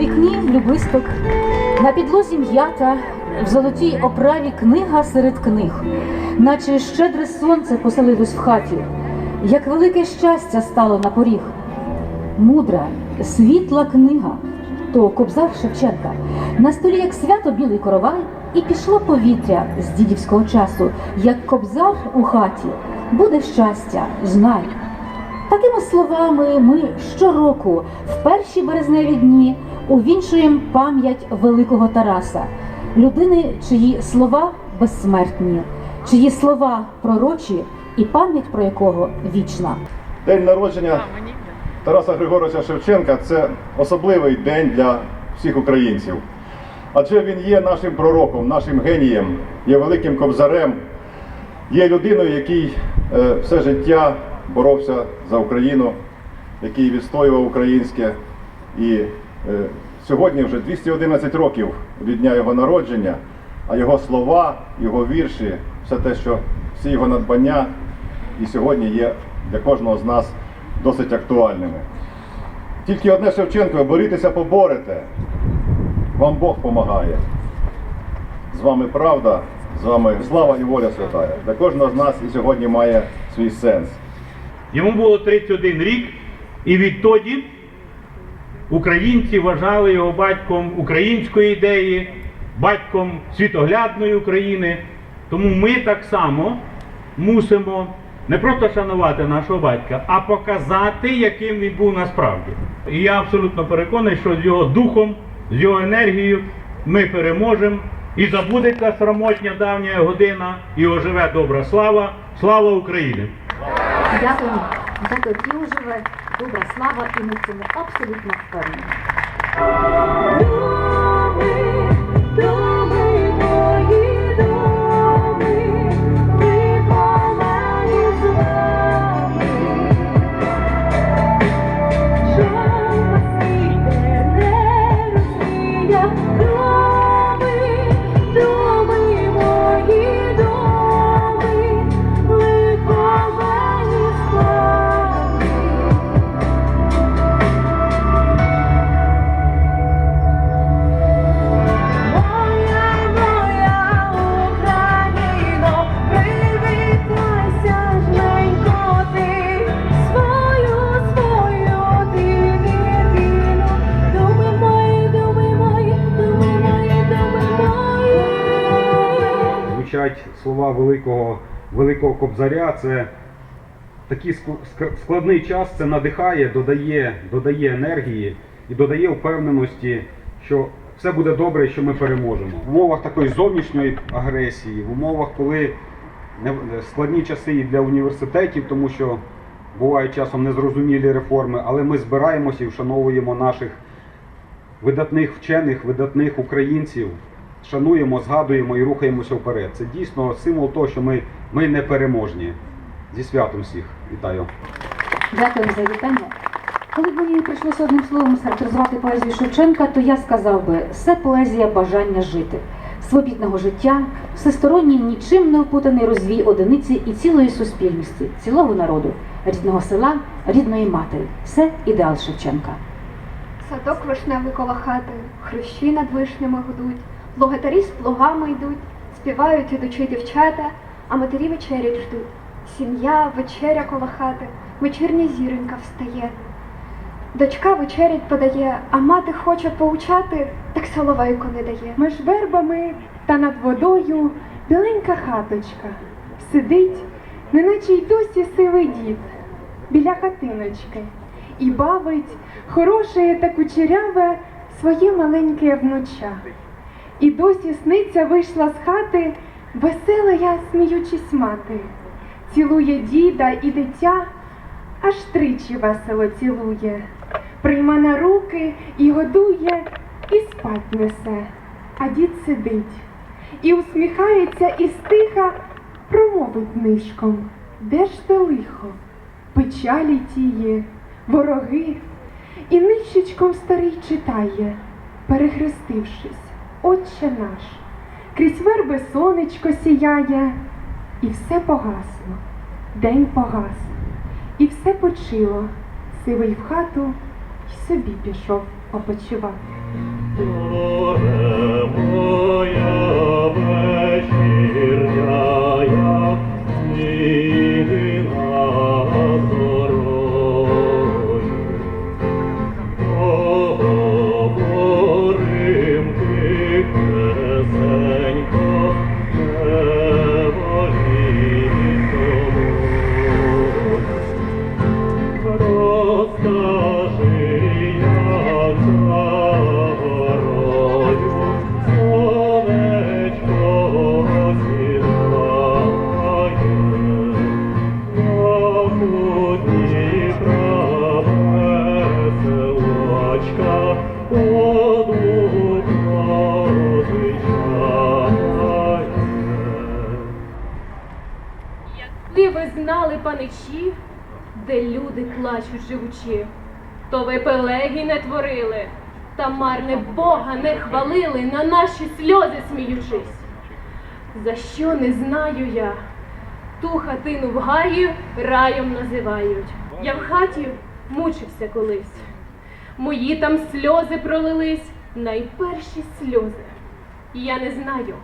вікні любисток, на підлозі м'ята, в золотій оправі книга серед книг, наче щедре сонце поселилось в хаті, як велике щастя стало на поріг. Мудра, світла книга, то кобзар Шевченка. На столі, як свято білий коровай, і пішло повітря з дідівського часу, як кобзар у хаті. Буде щастя, знай. Такими словами ми щороку в перші березневі дні увінчуємо пам'ять великого Тараса, людини, чиї слова безсмертні, чиї слова пророчі і пам'ять про якого вічна. День народження Тараса Григоровича Шевченка це особливий день для всіх українців. Адже він є нашим пророком, нашим генієм, є великим кобзарем, є людиною, який е, все життя боровся за Україну, який відстоював українське. І сьогодні вже 211 років від дня його народження, а його слова, його вірші, все те, що всі його надбання і сьогодні є для кожного з нас досить актуальними. Тільки одне Шевченко, борітеся поборете, вам Бог помагає. З вами правда, з вами слава і воля святая. Для кожного з нас і сьогодні має свій сенс. Йому було 31 рік, і відтоді українці вважали його батьком української ідеї, батьком світоглядної України. Тому ми так само мусимо не просто шанувати нашого батька, а показати, яким він був насправді. І я абсолютно переконаний, що з його духом, з його енергією ми переможемо. І забудеться срамотня давня година, і оживе добра слава. Слава Україні! Дякую. Дякую. І уживе добра слава, і ми в цьому абсолютно впевнені. Кобзаря. Це такий ск- ск- складний час, це надихає, додає, додає енергії і додає впевненості, що все буде добре, і що ми переможемо. В умовах такої зовнішньої агресії, в умовах, коли складні часи і для університетів, тому що бувають часом незрозумілі реформи, але ми збираємося і вшановуємо наших видатних вчених, видатних українців, шануємо, згадуємо і рухаємося вперед. Це дійсно символ того, що ми, ми не переможні. Зі святом всіх. Вітаю. Дякую за вітання. Коли б мені прийшлося одним словом схарактеризувати поезію Шевченка, то я сказав би, це поезія бажання жити, свобідного життя, всесторонній, нічим не опутаний розвій одиниці і цілої суспільності, цілого народу, рідного села, рідної матері. Це ідеал Шевченка. Садок вишневий коло хати, хрущі над вишнями гудуть, плугатарі з плугами йдуть, співають ідучи дівчата, а матері вечерять ждуть. Сім'я, вечеря коло хати, вечірня зіронька встає. Дочка вечерять подає, а мати хоче поучати, так соловейко не дає. Між вербами та над водою біленька хаточка. Сидить, неначе й досі сивий дід біля хатиночки і бавить хороше та кучеряве своє маленьке внуча. І досі сниця вийшла з хати, весела я, сміючись мати. Цілує діда і дитя, аж тричі весело цілує. Прийма на руки і годує, і спать несе. А дід сидить і усміхається, і стиха промовить нишком. Де ж те лихо? Печалі тіє, вороги, і нищечком старий читає, перехрестившись, Отче наш, крізь верби сонечко сіяє, і все погасло, день погас, і все почило, сивий в хату й собі пішов опочивати. Моя вечірня, Знали паничі, де люди плачуть живучи, то ви пелегі не творили, та марне Бога не хвалили, на наші сльози сміючись. За що не знаю я, ту хатину в гаї раєм називають. Я в хаті мучився колись. Мої там сльози пролились, найперші сльози. І я не знаю,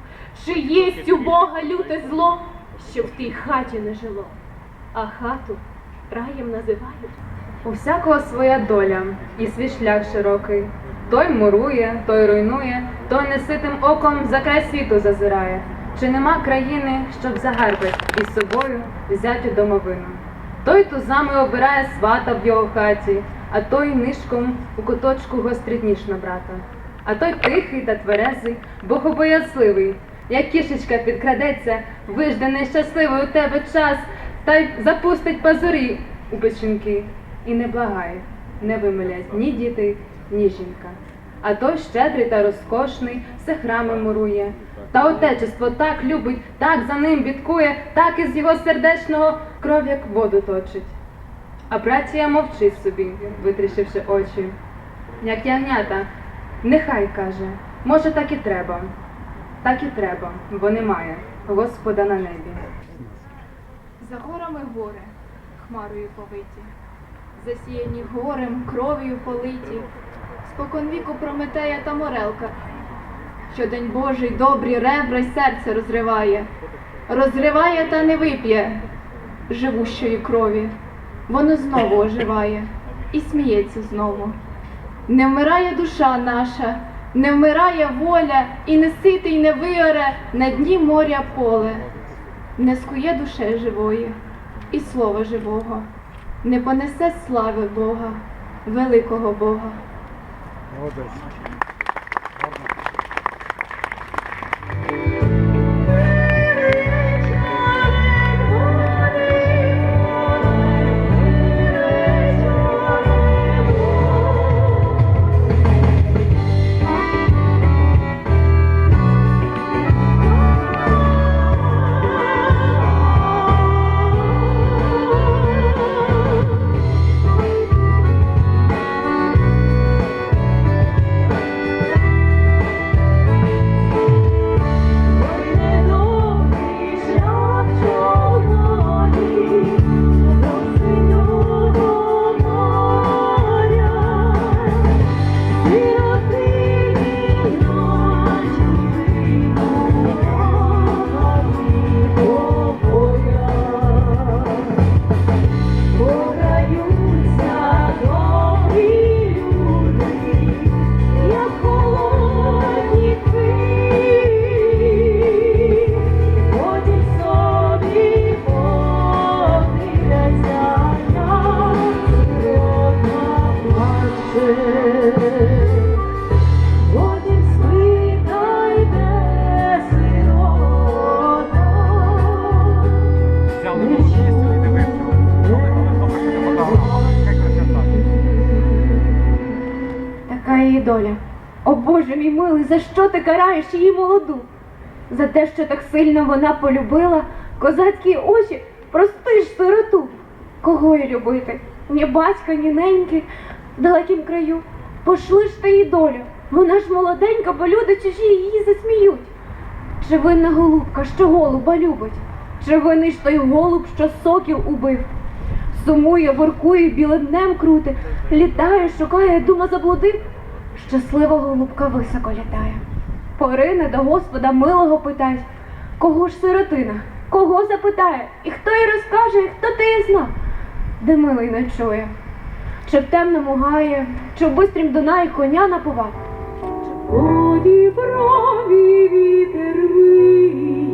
чи єсть у Бога люте зло, що в тій хаті не жило, а хату раєм називають. У всякого своя доля і свій шлях широкий. Той мурує, той руйнує, той неситим оком за край світу зазирає. Чи нема країни, щоб загарбить із собою взятю домовину? Той тузами обирає свата в його хаті, а той нишком у куточку гострить ніж на брата. А той тихий та тверезий, богобоязливий, як кішечка підкрадеться, вижде нещасливий у тебе час, та й запустить пазурі у печінки і не благає, не вимилять ні діти, ні жінка. А той щедрий та розкошний все храми мурує. Та отечество так любить, так за ним бідкує, так із його сердечного кров, як воду точить. А братія мовчить собі, витріщивши очі. Як ягнята, нехай каже, може, так і треба. Так і треба, бо немає Господа на небі. За горами гори, хмарою повиті, засіяні горем, кров'ю политі, спокон віку Прометея та Морелка, що день Божий добрі ребра й серце розриває, розриває та не вип'є живущої крові, воно знову оживає і сміється знову. Не вмирає душа наша, не вмирає воля, і не ситий не виоре на дні моря поле не скує душе живої і слова живого, не понесе слави Бога, великого Бога. Взяли що її молоду? За те, що так сильно вона полюбила козацькі очі, прости ж сироту. Кого їй любити? Ні батька, ні неньки в далекім краю. Пошли ж ти її долю. Вона ж молоденька, бо люди чужі її засміють. Чи винна голубка, що голуба любить? Чи винний ж той голуб, що сокіл убив? Сумує, воркує, білим днем крути, літає, шукає, дума заблудив. щасливого голубка високо літає. Порине до Господа милого питать, кого ж сиротина, кого запитає, і хто й розкаже, і хто ти зна, де милий не чує, чи в темному гає, чи в бистрім дунає коня напував. У Діброві вітер виє,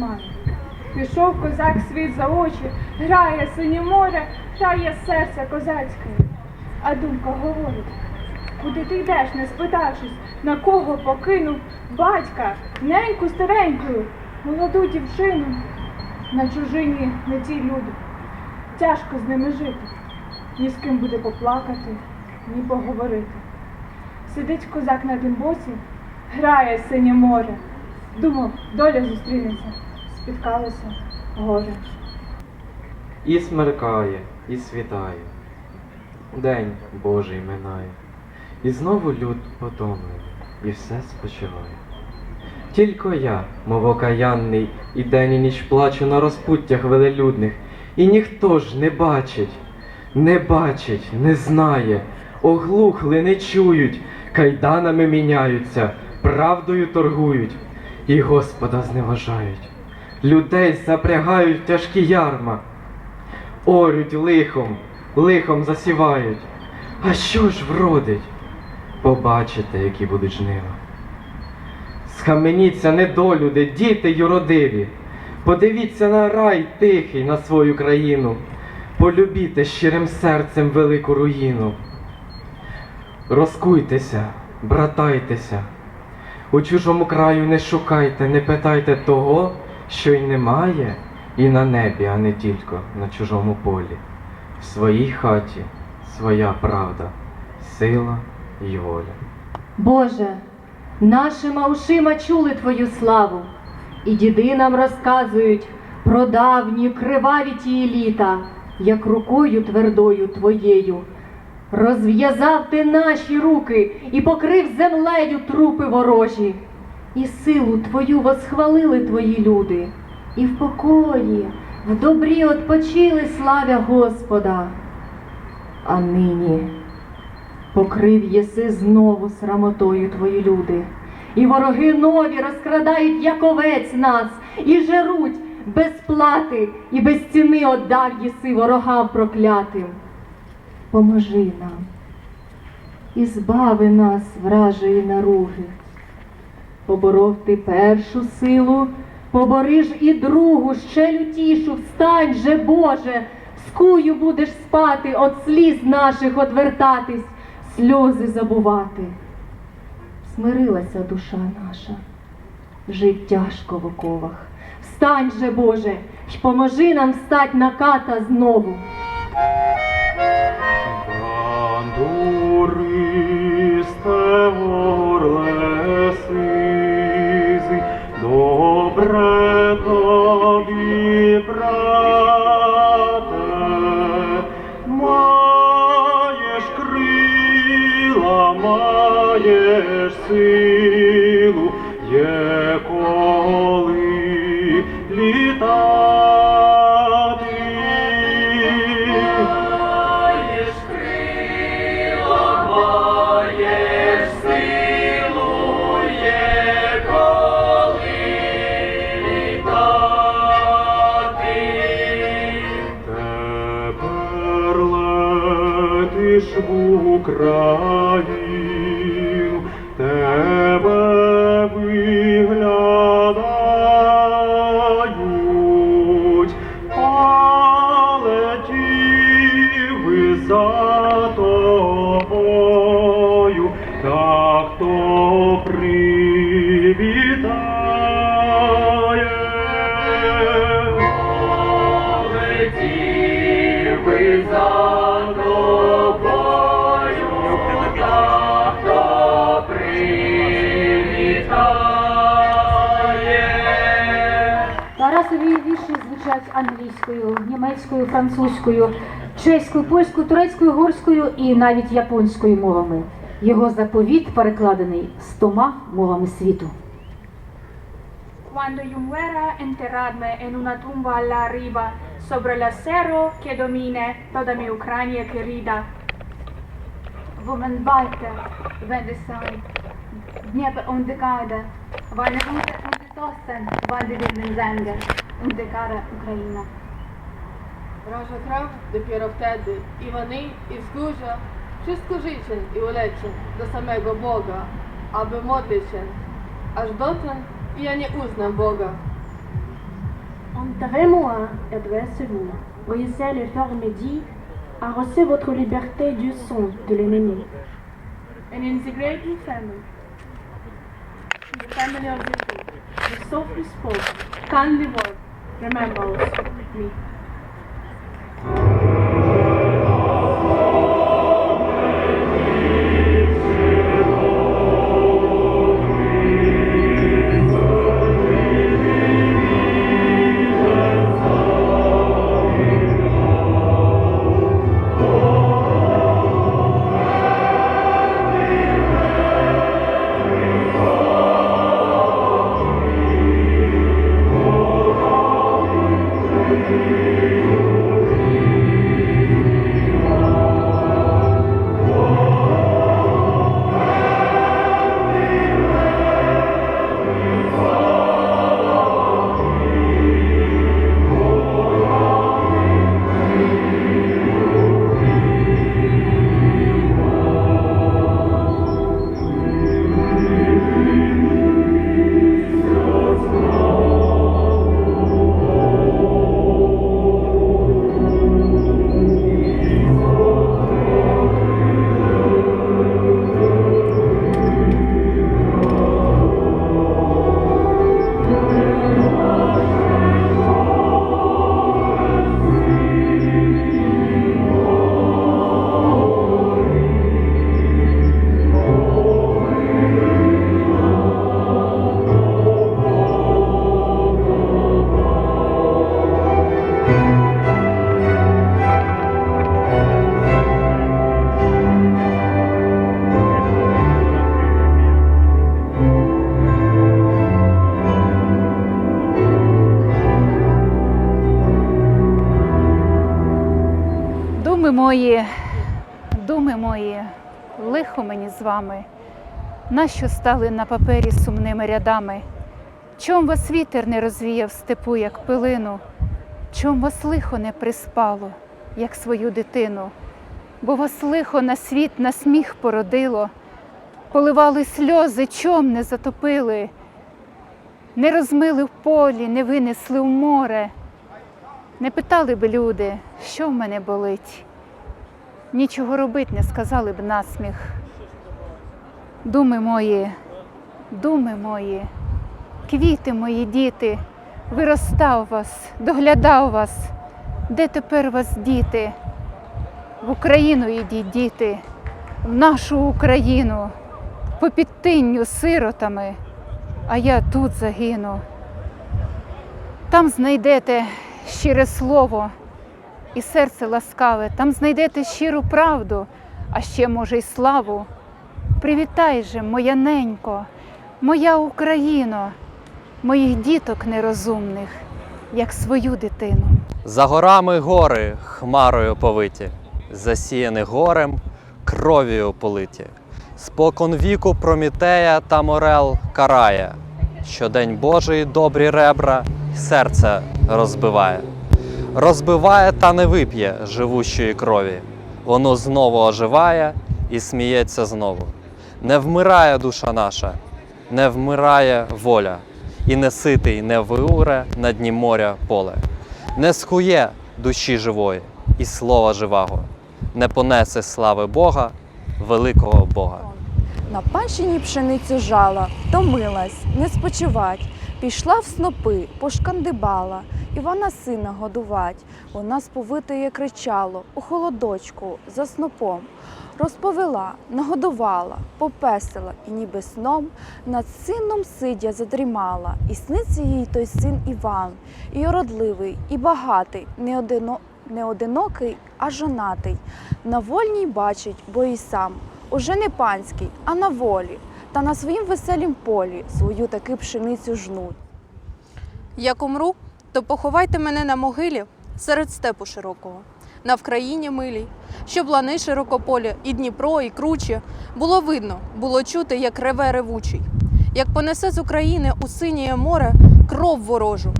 немає. Пішов козак світ за очі, грає синє море, тає серце козацьке. А думка говорить, куди ти йдеш, не спитавшись, на кого покинув батька, неньку старенькою, молоду дівчину. На чужині не ті люди. Тяжко з ними жити. Ні з ким буде поплакати, ні поговорити. Сидить козак на димбоці, грає синє море. Думав, доля зустрінеться, спіткалося горе. І смеркає, і світає, День Божий минає, і знову люд потомлений, і все спочиває. Тільки я, мов окаянний, і день і ніч плачу на розпуттях велелюдних, і ніхто ж не бачить, не бачить, не знає, оглухли, не чують, кайданами міняються, правдою торгують, і Господа зневажають. Людей запрягають тяжкі ярма, орють лихом, лихом засівають. А що ж вродить? Побачите, які будуть жнива. Схаменіться, недолюди, діти юродиві. Подивіться на рай тихий, на свою країну. Полюбіте щирим серцем велику руїну. Розкуйтеся, братайтеся. У чужому краю не шукайте, не питайте того, що й немає, і на небі, а не тільки на чужому полі. В своїй хаті своя правда, сила й воля. Боже, нашими ушима чули Твою славу, і діди нам розказують про давні криваві ті літа, як рукою твердою Твоєю. Розв'язав ти наші руки і покрив землею трупи ворожі, і силу Твою восхвалили Твої люди, і в покої, в добрі отпочили славя Господа. А нині покрив єси знову срамотою твої люди, і вороги нові розкрадають як овець нас, і жеруть без плати, і без ціни отдав єси ворогам проклятим. Поможи нам і збави нас вражої наруги. Поборов ти першу силу, побори ж і другу, ще лютішу, встань же, Боже, скую будеш спати, от сліз наших одвертатись, сльози забувати. Смирилася душа наша, жить тяжко в оковах. Встань же, Боже, й поможи нам встать на ката знову. Бандуристе добре тобі, брате, маєш крила, маєш силу, є коли літати. Вірші англійською, німецькою, французькою, чеською, польською, турецькою, горською і навіть японською мовами. Його заповіт перекладений стома мовами світу. Cuando yo muera, enterradme en una tumba allá arriba, sobre el acero que domine toda mi Ucrania querida. Wo man weiter, wenn es sein, Dnieper und die Garde, weil er unter und die Tosten, weil die den Kara Ukraina. Wraża krab dopiero wtedy i wony, i wzgórza, wszystko życzę i uleczę do samego Boga, aby modlić się, aż dotąd ja nie uznam Boga. Enterrez-moi, adresse-vous. Voyez le fort midi, arrosez votre liberté du son de l'ennemi. And in the great family, The family of the the softly spoke, kindly word, remembers me. Мої, думи мої, лихо мені з вами, нащо стали на папері сумними рядами? Чом вас вітер не розвіяв степу, як пилину? Чом вас лихо не приспало, як свою дитину? Бо вас лихо на світ на сміх породило, поливали сльози, чом не затопили, не розмили в полі, не винесли в море. Не питали би люди, що в мене болить. Нічого робить не сказали б насміх. Думи мої, думи мої, квіти мої діти, виростав вас, доглядав вас. Де тепер вас діти? В Україну йдіть, діти, в нашу Україну, по підтинню сиротами, а я тут загину. Там знайдете щире слово і серце ласкаве, там знайдете щиру правду, а ще, може, й славу. Привітай же, моя ненько, моя Україно, моїх діток нерозумних, як свою дитину. За горами гори хмарою повиті, засіяні горем, кров'ю политі. Спокон віку Промітея та Морел карає, щодень Божий добрі ребра серце розбиває. Розбиває та не вип'є живущої крові. Воно знову оживає і сміється знову. Не вмирає душа наша, не вмирає воля, і не ситий не виуре на дні моря поле не схує душі живої і слова живого, не понесе слави Бога, великого Бога. На панщині пшеницю жала, томилась, не спочивать, пішла в снопи, пошкандибала, Івана сина годувать. Вона сповитиє кричало у холодочку за снопом. Розповела, нагодувала, попесила і ніби сном над сином сидя задрімала, і сниться їй той син Іван, і родливий, і багатий, не, одино, не одинокий, а жонатий. На вольній бачить, бо і сам уже не панський, а на волі, та на своїм веселім полі свою таки пшеницю жнуть. Як умру, то поховайте мене на могилі серед степу широкого, на Вкраїні милій, щоб лани широкополі, і Дніпро, і круче було видно, було чути, як реве ревучий, як понесе з України у синє море кров ворожу.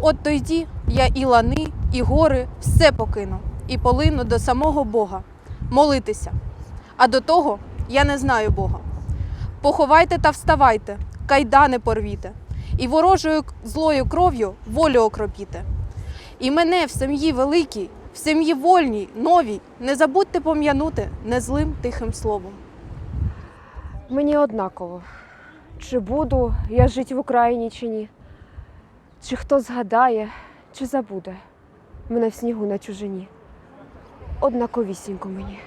От тоді я і лани, і гори все покину, і полину до самого Бога молитися. А до того я не знаю Бога. Поховайте та вставайте, кайдани порвіте, і ворожою злою кров'ю волю окропіте. І мене в сім'ї великій, в сім'ї вольній, новій, не забудьте пом'янути незлим тихим словом. Мені однаково, чи буду я жити в Україні чи ні, чи хто згадає, чи забуде мене в снігу на чужині. Однаковісінько мені,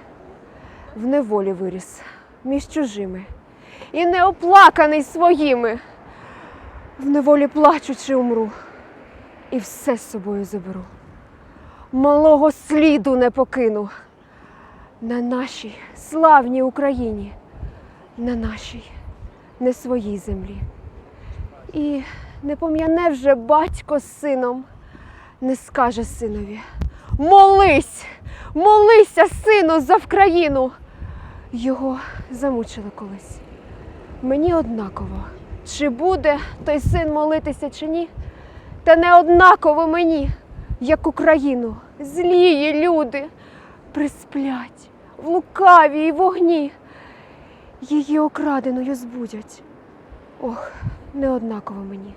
в неволі виріс між чужими і неоплаканий своїми. В неволі плачучи умру, і все з собою заберу. Малого сліду не покину на нашій славній Україні на нашій, не своїй землі. І не пом'яне вже батько з сином, не скаже синові. Молись, молися, сину, за Вкраїну. Його замучили колись. Мені однаково, чи буде той син молитися, чи ні, та не однаково мені, як Україну, злії люди присплять в лукавій вогні її окраденою збудять. Ох, неоднаково мені.